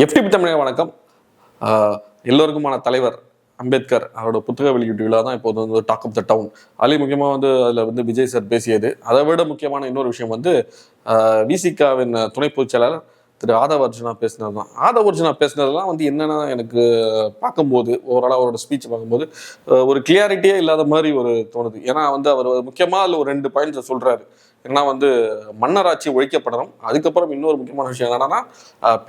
FTP தமிழக வணக்கம். எல்லோருக்குமான தலைவர் அம்பேத்கர் அவரோட புத்தக வெளியீட்டு விழா தான் இப்போது வந்து டாக் ஆஃப் த டவுன் அதுலேயும் முக்கியமாக வந்து அதில் வந்து விஜய் சார் பேசியது. அதை விட முக்கியமான இன்னொரு விஷயம் வந்து விசிகாவின் துணை பொதுச் செயலாளர் திரு ஆதவ அர்ஜுனா பேசினது தான். ஆதவர்ஜுனா பேசினதெல்லாம் வந்து என்னென்னா எனக்கு பார்க்கும்போது ஓவராலாக அவரோட ஸ்பீச் பார்க்கும்போது ஒரு கிளியாரிட்டியே இல்லாத மாதிரி ஒரு தோணுது. ஏன்னா வந்து அவர் முக்கியமாக அதில் ஒரு ரெண்டு பாயிண்ட்ஸை சொல்கிறாரு ஏன்னா வந்து மன்னராட்சி ஒழிக்கப்படணும். அதுக்கப்புறம் இன்னொரு முக்கியமான விஷயம் என்னன்னா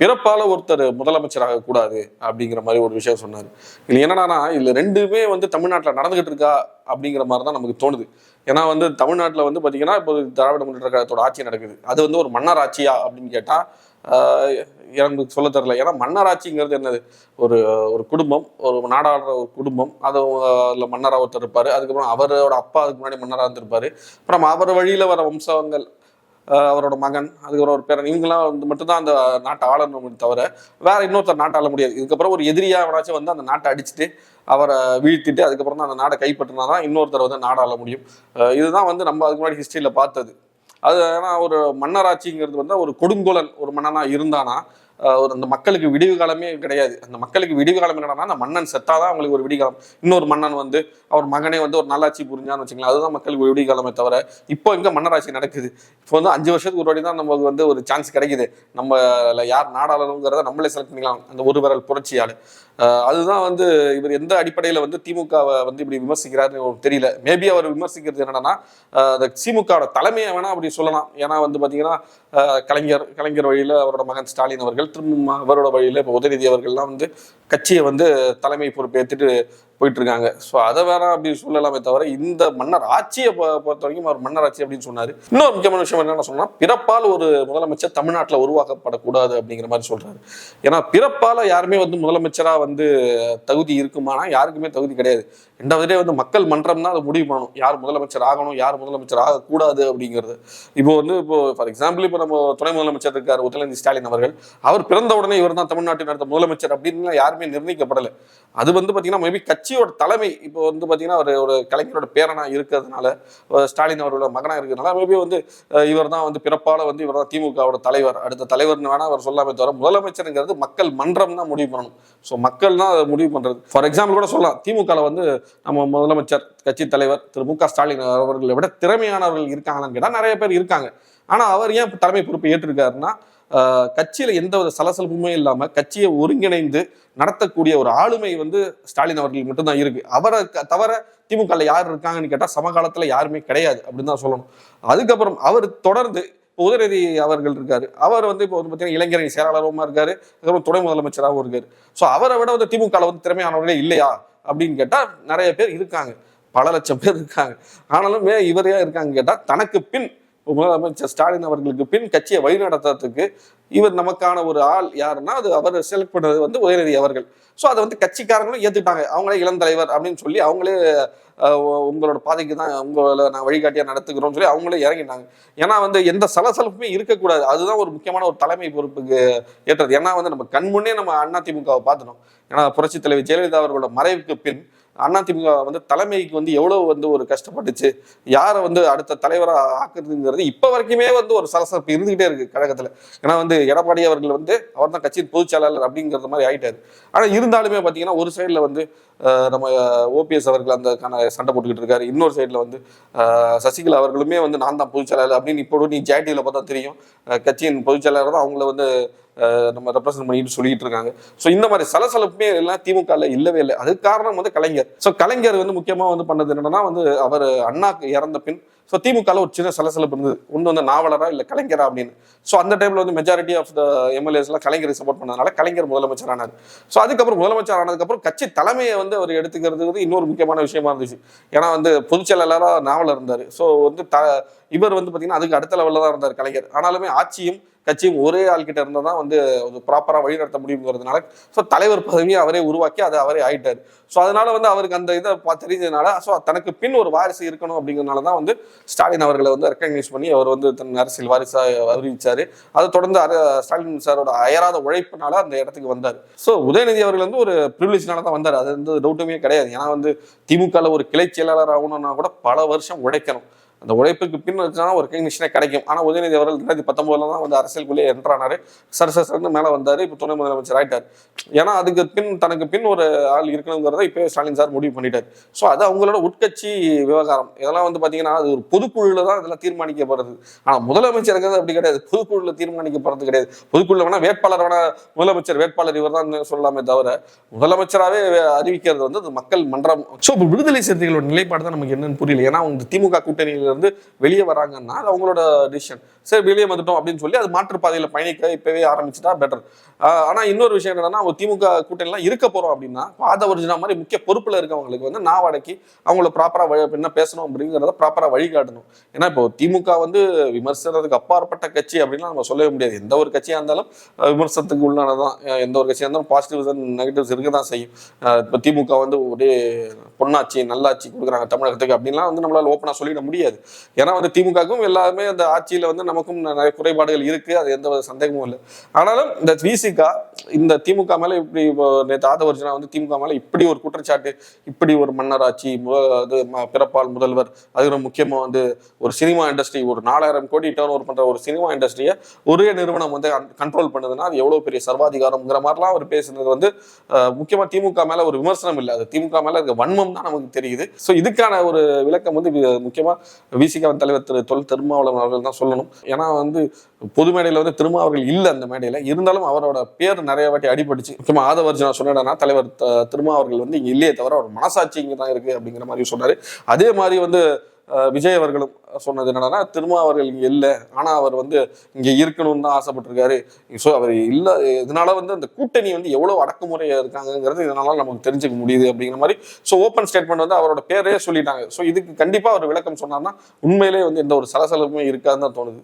பிறப்பால் பிறப்பால ஒருத்தர் முதலமைச்சராக கூடாது அப்படிங்கிற மாதிரி ஒரு விஷயம் சொன்னார். இது என்னன்னா இதில் ரெண்டுமே வந்து தமிழ்நாட்டில் நடந்துகிட்டு இருக்கா அப்படிங்கிற மாதிரி தான் நமக்கு தோணுது. ஏன்னா வந்து தமிழ்நாட்டில் வந்து பார்த்தீங்கன்னா இப்போ திராவிட முன்னேற்ற கழகத்தோட ஆட்சி நடக்குது. அது வந்து ஒரு மன்னர் ஆட்சியா அப்படின்னு கேட்டால் எனக்கு சொல்ல தெரில ஏன்னா மன்னராட்சிங்கிறது என்னது? ஒரு ஒரு குடும்பம் ஒரு நாடாளுற ஒரு குடும்பம். அது அதில் மன்னராக ஒருத்தர் இருப்பார். அதுக்கப்புறம் அவரோட அப்பா அதுக்கு முன்னாடி மன்னராக இருந்திருப்பாரு. அப்புறம் அவர் வழியில் வர வம்சங்கள் அவரோட மகன் அதுக்கப்புறம் ஒரு பேரன். இவங்கெல்லாம் வந்து மட்டும்தான் அந்த நாட்டை ஆளணும் தவிர வேற இன்னொருத்தர் நாட்டை ஆள முடியாது. இதுக்கப்புறம் ஒரு எதிரியாக அவனாச்சும் வந்து அந்த நாட்டை அடிச்சுட்டு அவரை வீழ்த்திட்டு அதுக்கப்புறம் தான் அந்த நாடை கைப்பற்றினா தான் இன்னொருத்தர் வந்து நாடாள முடியும். இதுதான் வந்து நம்ம அதுக்கு முன்னாடி ஹிஸ்டரியில் பார்த்தது. அது ஏன்னா ஒரு மன்னராட்சிங்கிறது வந்து ஒரு கொடுங்கோலன் ஒரு மன்னனாக இருந்தானா ஒரு அந்த மக்களுக்கு விடிவு காலமே கிடையாது. அந்த மக்களுக்கு விடிவு காலம் என்னன்னா அந்த மன்னன் செத்தாதான் அவங்களுக்கு ஒரு விடிகாலம் இன்னொரு மன்னன் வந்து அவர் மகனே வந்து ஒரு நல்லாட்சி புரிஞ்சான்னு வச்சுக்கலாம் அதுதான் மக்களுக்கு ஒரு காலமே தவிர இப்போ இங்கே மன்னராட்சி நடக்குது? இப்போ வந்து அஞ்சு வருஷத்துக்கு ஒரு வாட்டி தான் நமக்கு வந்து ஒரு சான்ஸ் கிடைக்குது. நம்ம யார் நாடாளணுங்கிறத நம்மளே செலக்ட் பண்ணிக்கலாம். அந்த ஒரு விரல் புரட்சியால் அதுதான் வந்து இவர் எந்த அடிப்படையில் வந்து திமுகவை வந்து இப்படி விமர்சிக்கிறாருன்னு தெரியல. மேபி அவர் விமர்சிக்கிறது என்னன்னா அந்த திமுகவோட தலைமையை வேணா அப்படி சொல்லலாம். ஏன்னா வந்து பார்த்தீங்கன்னா கலைஞர் கலைஞர் வழியில் அவரோட மகன் ஸ்டாலின் அவர்கள் திரும்ப அவரோட வழியில் இப்போ உதயநிதி அவர்கள்லாம் வந்து கட்சியை வந்து தலைமை பொறுப்பேற்றுட்டு போயிட்டு இருக்காங்க ஸோ அதை வேணாம் அப்படின்னு சொல்லலாமே தவிர இந்த மன்னர் ஆட்சியை பொறுத்த வரைக்கும் அவர் மன்னர் ஆட்சி அப்படின்னு சொன்னார். இன்னொரு முக்கியமான விஷயம் என்னென்ன சொன்னால் பிறப்பால் ஒரு முதலமைச்சர் தமிழ்நாட்டில் உருவாக்கப்படக்கூடாது அப்படிங்கிற மாதிரி சொல்றாரு. ஏன்னா பிறப்பால் யாருமே வந்து முதலமைச்சராக வந்து தகுதி இருக்குமானா யாருக்குமே தகுதி கிடையாது. ரெண்டாவதுலேயே வந்து மக்கள் மன்றம் தான் அதை முடிவு பண்ணணும். யார் முதலமைச்சர் ஆகணும் யார் முதலமைச்சர் ஆகக்கூடாது அப்படிங்கிறது. இப்போ வந்து இப்போ ஃபார் எக்ஸாம்பிள் இப்போ நம்ம துணை முதலமைச்சர் இருக்கார் உதயநிதி ஸ்டாலின் அவர்கள். அவர் பிறந்த உடனே இவர் தான் தமிழ்நாட்டின் அடுத்த முதலமைச்சர் அப்படின்னு யாருமே நிர்ணயிக்கப்படலை. அது வந்து பார்த்தீங்கன்னா மேபி கட்சியோட தலைமை இப்போ வந்து பார்த்தீங்கன்னா ஒரு ஒரு கலைஞரோட பேரனா இருக்கிறதுனால ஸ்டாலின் அவரோட மகனாக இருக்கிறதுனால மேபி வந்து இவர் தான் வந்து பிறப்பால வந்து இவர் தான் திமுகவோட தலைவர். அடுத்த தலைவர்னு வேணா அவர் சொல்லாமே தவிர முதலமைச்சருங்கிறது மக்கள் மன்றம் தான் முடிவு பண்ணணும். ஸோ மக்கள் தான் அதை முடிவு பண்றது. ஃபார் எக்ஸாம்பிள் கூட சொல்லலாம். திமுகவில் வந்து நம்ம முதலமைச்சர் கட்சி தலைவர் திரு மு க ஸ்டாலின் அவர்களை விட திறமையானவர்கள் இருக்காங்களான்னு கேட்டால் நிறைய பேர் இருக்காங்க. ஆனால் அவர் ஏன் தலைமை பொறுப்பை ஏற்றிருக்காருன்னா கட்சியில் எந்த ஒரு சலசலப்புமே இல்லாமல் கட்சியை ஒருங்கிணைந்து நடத்தக்கூடிய ஒரு ஆளுமை வந்து ஸ்டாலின் அவர்களுக்கு மட்டும்தான் இருக்கு. அவரை க- தவிர திமுகவில் யார் இருக்காங்கன்னு கேட்டால் சமகாலத்தில் யாருமே கிடையாது அப்படின்னு தான் சொல்லணும். அதுக்கப்புறம் அவர் தொடர்ந்து இப்போ உதயநிதி அவர்கள் இருக்காரு. அவர் வந்து இப்போ வந்து பார்த்தீங்கன்னா இளைஞரணி செயலாளருமா இருக்காரு. அதுக்கப்புறம் துணை முதலமைச்சராகவும் இருக்காரு. ஸோ அவரை விட வந்து திமுகவில் வந்து திறமையானவர்களே இல்லையா அப்படின்னு கேட்டால் நிறைய பேர் இருக்காங்க. பல லட்சம் பேர் இருக்காங்க. ஆனாலும் இவரையா இவர் ஏன் இருக்காங்க கேட்டால் தனக்கு பின் முதலமைச்சர் ஸ்டாலின் அவர்களுக்கு பின் கட்சியை வழிநடத்துறதுக்கு இவர் நமக்கான ஒரு ஆள் யாருன்னா அது அவர் செலக்ட் பண்ணது வந்து உதயநிதி அவர்கள். ஸோ அதை வந்து கட்சிக்காரங்களும் ஏற்றுட்டாங்க அவங்களே இளம் தலைவர் அப்படின்னு சொல்லி அவங்களே உங்களோட பாதைக்கு தான் உங்களை நான் வழிகாட்டியாக நடத்துக்கிறோம்னு சொல்லி அவங்களே இறங்கிட்டாங்க ஏன்னா வந்து எந்த சலசலப்புமே இருக்கக்கூடாது. அதுதான் ஒரு முக்கியமான ஒரு தலைமை பொறுப்புக்கு ஏற்றது. ஏன்னா வந்து நம்ம கண்முன்னே நம்ம அதிமுகவை பார்த்துட்டோம். ஏன்னா புரட்சி தலைவி ஜெயலலிதா அவர்களோட மறைவுக்கு பின் அதிமுக வந்து தலைமைக்கு வந்து எவ்வளவு வந்து ஒரு கஷ்டப்பட்டுச்சு யாரை வந்து அடுத்த தலைவரா ஆக்குறதுங்கிறது இப்ப வரைக்குமே வந்து ஒரு சலசலப்பு இருந்துகிட்டே இருக்கு கழகத்துல. ஏன்னா வந்து எடப்பாடி அவர்கள் வந்து அவர் தான் கட்சியின் பொதுச் செயலாளர் அப்படிங்கிறது மாதிரி ஆயிட்டாரு. ஆனா இருந்தாலுமே பாத்தீங்கன்னா ஒரு சைடுல வந்து நம்ம ஓபிஎஸ் அவர்கள் அந்த சண்டை போட்டுக்கிட்டு இருக்காரு. இன்னொரு சைடில் வந்து சசிகலா அவர்களுமே வந்து நான் தான் பொதுச் செயலாளர் அப்படின்னு இப்போ நீ ஜேடியில் பார்த்தா தெரியும். கட்சியின் பொதுச் செயலாளர் தான் அவங்கள வந்து நம்ம ரெப்ரசன்ட் பண்ணிட்டு சொல்லிட்டு இருக்காங்க. ஸோ இந்த மாதிரி சலசலப்புமே எல்லாம் திமுக இல்லவே இல்லை. அதுக்கு காரணம் வந்து கலைஞர். ஸோ கலைஞர் வந்து முக்கியமாக வந்து பண்ணது என்னன்னா வந்து அவர் அண்ணாக்கு இறந்த பின் ஸோ திமுகவில் ஒரு சின்ன சலசலப்பு இருந்தது. ஒன்று வந்து நாவலரா இல்லை கலைஞரா அப்படின்னு. ஸோ அந்த டைமில் வந்து மெஜாரிட்டி ஆஃப் த எம்எல்ஏஸ்லாம் கலைஞரை சப்போர்ட் பண்ணதுனால கலைஞர் முதலமைச்சர் ஆனார். ஸோ அதுக்கப்புறம் முதலமைச்சர் ஆனதுக்கப்புறம் கட்சி தலைமையை வந்து அவர் எடுத்துக்கிறது வந்து இன்னொரு முக்கியமான விஷயமா இருந்துச்சு. ஏன்னா வந்து பொதுச்செயலாளராக நாவல் நாவலர் இருந்தார். ஸோ வந்து த இவர் வந்து பார்த்தீங்கன்னா அதுக்கு அடுத்த லெவலில் தான் இருந்தார் கலைஞர். ஆனாலுமே ஆட்சியும் கட்சியும் ஒரே ஆள்கிட்ட இருந்தால் தான் வந்து ஒரு ப்ராப்பராக வழிநடத்த முடியுங்கிறதுனால ஸோ தலைவர் பதவியை அவரே உருவாக்கி அதை அவரே ஆயிட்டார். ஸோ அதனால வந்து அவருக்கு அந்த இதை தெரிஞ்சதுனால ஸோ தனக்கு பின் ஒரு வாரிசு இருக்கணும் அப்படிங்கிறனால தான் வந்து ஸ்டாலின் அவர்களை வந்து ரெக்கக்னைஸ் பண்ணி அவர் வந்து தன் அரசியல் வாரிசாக அறிவிச்சார். அதை தொடர்ந்து அர- ஸ்டாலின் சாரோட அயராத உழைப்புனால அந்த இடத்துக்கு வந்தார். ஸோ உதயநிதி அவர்கள் வந்து ஒரு ப்ரிவிலேஜ்னால தான் வந்தார். அது வந்து டவுட்டுமே கிடையாது. ஏன்னா வந்து திமுகவில் ஒரு கிளை செயலாளர் ஆகணும்னா கூட பல வருஷம் உழைக்கணும். அந்த உழைப்புக்கு பின் ஒரு ரெகக்னிஷனே கிடைக்கும். ஆனால் உதயநிதி அவர்கள் ரெண்டாயிரத்தி பத்தொன்பதுல தான் வந்து அரசியலுக்குள்ளே என்ட்ரானாரு சர மேலே வந்தார். இப்போ துணை முதலமைச்சர் ஆயிட்டார். ஏன்னா அதுக்கு பின் தனக்கு பின் ஒரு ஆள் இருக்கணுங்கிறத இப்போ ஸ்டாலின் சார் முடிவு பண்ணிட்டார். ஸோ அது அவங்களோட உட்கட்சி விவகாரம். இதெல்லாம் வந்து பார்த்தீங்கன்னா அது ஒரு பொதுக்குழுல தான் இதெல்லாம் தீர்மானிக்கப்படுறது ஆனால் முதலமைச்சருங்கிறது அப்படி கிடையாது. பொதுக்குழுல தீர்மானிக்கப்படுறது கிடையாது. பொதுக்குழுல வேணா வேட்பாளர் வேணா முதலமைச்சர் வேட்பாளர் இவர் தான் சொல்லலாமே தவிர முதலமைச்சராகவே அறிவிக்கிறது வந்து அது மக்கள் மன்றம். ஸோ இப்போ விடுதலை சிறுத்தைகளோட நிலைப்பாடு தான் நமக்கு என்னன்னு புரியல. ஏன்னா அவங்க திமுக கூட்டணியில் இருந்து வெளியே வராங்கன்னா அது அவங்களோட டிசிஷன் சரி வெளியே வந்துட்டோம் அப்படின்னு சொல்லி அது மாற்றுப்பாதையில் பயணிக்க இப்பவே ஆரம்பிச்சுட்டா பெட்டர் ஆனால் இன்னொரு விஷயம் என்னன்னா அவங்க திமுக கூட்டணிலாம் இருக்க போறோம் அப்படின்னா பாதவர்ஜினா மாதிரி முக்கிய பொறுப்புல இருக்கவங்களுக்கு வந்து நான் வடக்கி அவங்கள ப்ராப்பரா என்ன பேசணும் அப்படிங்கிறத ப்ராப்பரா வழிகாட்டணும். ஏன்னா இப்போ திமுக வந்து விமர்சனத்துக்கு அப்பாற்பட்ட கட்சி அப்படின்லாம் நம்ம சொல்லவே முடியாது. எந்த ஒரு கட்சியா இருந்தாலும் விமர்சனத்துக்கு உள்ளானதான். எந்த ஒரு கட்சியா இருந்தாலும் பாசிட்டிவ்ஸ் அண்ட் நெகட்டிவ்ஸ் இருக்க தான் செய்யும் இப்போ திமுக வந்து ஒரே பொன்னாட்சி நல்லாட்சி கொடுக்குறாங்க தமிழகத்துக்கு அப்படின்லாம் வந்து நம்மளால ஓப்பனா சொல்லிட முடியாது. ஏன்னா வந்து திமுகவுக்கும் எல்லாருமே அந்த ஆட்சியில வந்து நமக்கும் நிறைய குறைபாடுகள் இருக்கு அது எந்த ஒரு சந்தேகமும் இல்லை. ஆனாலும் இந்த விசிகா இந்த திமுக மேல இப்படி இப்போ நேற்று ஆதவர்ஜனா வந்து திமுக மேல இப்படி ஒரு குற்றச்சாட்டு இப்படி ஒரு மன்னராட்சி அது பிறப்பால் முதல்வர் அது முக்கியமா வந்து ஒரு சினிமா இண்டஸ்ட்ரி ஒரு நாலாயிரம் கோடி டேர்ன் ஓவர் பண்ற ஒரு சினிமா இண்டஸ்ட்ரியை ஒரே நிறுவனம் வந்து கண்ட்ரோல் பண்ணுதுன்னா அது எவ்வளவு பெரிய சர்வாதிகாரம்ங்கிற மாதிரிலாம் அவர் பேசுனது வந்து முக்கியமாக முக்கியமா திமுக மேல ஒரு விமர்சனம் இல்லை. அது திமுக மேல இருக்க வன்மம் தான் நமக்கு தெரியுது. ஸோ இதுக்கான ஒரு விளக்கம் வந்து முக்கியமாக முக்கியமா விசிகாவின் தலைவர் திரு தொல் திருமாவளவன் அவர்கள் தான் சொல்லணும். ஏன்னா வந்து பொது மேடையில் வந்து திருமாவர்கள் இல்லை அந்த மேடையில். இருந்தாலும் அவரோட பேர் நிறைய வாட்டி அடிபட்டுச்சு. முக்கியமாக ஆதவர்ஜனா சொன்னா தலைவர் த- திருமாவர்கள் வந்து இங்கே இல்லையே தவிர அவர் மனசாட்சி இங்கே தான் இருக்குது அப்படிங்கிற மாதிரி சொன்னார். அதே மாதிரி வந்து விஜய் அவர்களும் சொன்னது என்னன்னா திருமாவர்கள் இங்கே இல்லை ஆனால் அவர் வந்து இங்கே இருக்கணும்னு தான் ஆசைப்பட்டிருக்காரு. ஸோ அவர் இல்லை இதனால வந்து அந்த கூட்டணி வந்து எவ்வளோ அடக்குமுறையாக இருக்காங்கிறது இதனால நமக்கு தெரிஞ்சுக்க முடியுது அப்படிங்கிற மாதிரி ஸோ ஓப்பன் ஸ்டேட்மெண்ட் வந்து அவரோட பேரே சொல்லிட்டாங்க. ஸோ இதுக்கு கண்டிப்பாக அவர் விளக்கம் சொன்னார்னா உண்மையிலேயே வந்து எந்த ஒரு சலசலப்புமே இருக்காதுன்னு தான் தோணுது.